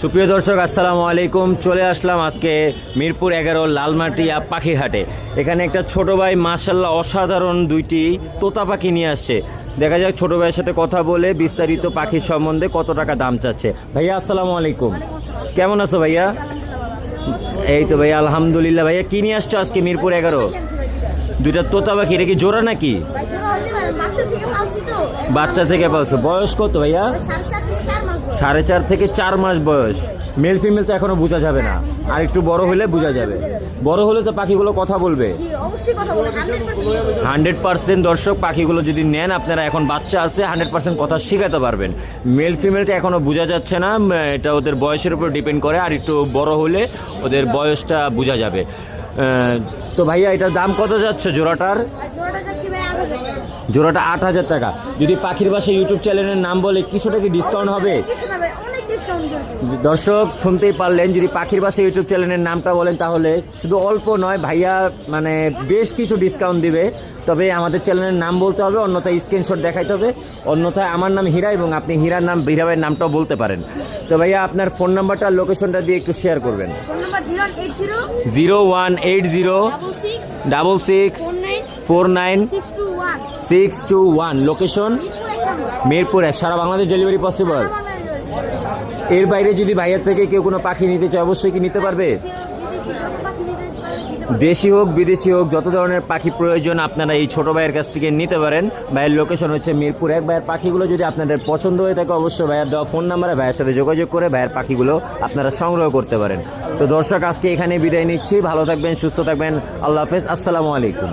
সুপ্রিয় দর্শক আসসালামু আলাইকুম। চলে আসলাম আজকে মিরপুর এগারো লালমাটিয়া পাখিঘাটে এখানে একটা ছোট ভাই মার্শাল্লাহ অসাধারণ দুইটি তোতা পাখি নিয়ে আসছে। দেখা যাক ছোট ভাইয়ের সাথে কথা বলে বিস্তারিত পাখির সম্বন্ধে কত টাকা দাম চাচ্ছে। ভাইয়া আসসালামু আলাইকুম। কেমন আছো ভাইয়া? এই তো ভাইয়া আলহামদুলিল্লাহ। ভাইয়া কি নিয়ে আসছো আজকে মিরপুর এগারো? দুইটা তোতা পাখি এটা কি জোড়া নাকি? বাচ্চা থেকে পালছো বয়স কত ভাইয়া? সাড়ে চার থেকে চার মাস বয়স। মেল ফিমেল তো এখনও বোঝা যাবে না। আর একটু বড় হলে বোঝা যাবে। বড় হলে তো পাখিগুলো কথা বলবে। হান্ড্রেড পার্সেন্ট দর্শক পাখিগুলো যদি নেন আপনারা এখন বাচ্চা আছে হান্ড্রেড পার্সেন্ট কথা শেখাতে পারবেন। মেল ফিমেলটা এখনও বোঝা যাচ্ছে না। এটা ওদের বয়সের উপর ডিপেন্ড করে। আর একটু বড় হলে ওদের বয়সটা বোঝা যাবে। তো ভাইয়া এটার দাম কত যাচ্ছে জোড়াটার? জোড়াটা আট হাজার টাকা। যদি পাখির বাসা ইউটিউব চ্যানেলের নাম বলে কিছুটা কি ডিসকাউন্ট হবে? দর্শক শুনতেই পারলেন যদি পাখির বাসা ইউটিউব চ্যানেলের নামটা বলেন তাহলে। শুধু অল্প নয় ভাইয়া মানে বেশ কিছু ডিসকাউন্ট দিবে। তবে আমাদের চ্যানেলের নাম বলতে হবে অন্যথায় স্ক্রিনশট দেখাইতে হবে। অন্যথায় আমার নাম হীরা এবং আপনি হীরার নাম হীরা ভাইয়ের নামটাও বলতে পারেন। তো ভাইয়া আপনার ফোন নাম্বারটা লোকেশনটা দিয়ে একটু শেয়ার করবেন। Zero one eight zero double six four nine six two one location Mirpur এক, সারা বাংলাদেশ ডেলিভারি পসিবল এর বাইরে যদি ভাইয়ের থেকে কেউ কোনো পাখি নিতে চায়, অবশ্যই কি নিতে পারবে? দেশি হোক, বিদেশি হোক, যত ধরনের পাখি প্রয়োজন আপনারা এই ছোট ভাইয়ের কাছ থেকে নিতে পারেন। ভাইয়ের লোকেশন হচ্ছে মিরপুর এক। ভাইয়ের পাখিগুলো যদি আপনাদের পছন্দ হয়ে থাকে, অবশ্যই ভাইয়ের দেওয়া ফোন নাম্বারে ভাইয়ের সাথে যোগাযোগ করে ভাইয়ের পাখিগুলো আপনারা সংগ্রহ করতে পারেন। তো দর্শক, আজকে এখানে বিদায় নিচ্ছি। ভালো থাকবেন, সুস্থ থাকবেন। আল্লাহ হাফেজ। আসসালামু আলাইকুম।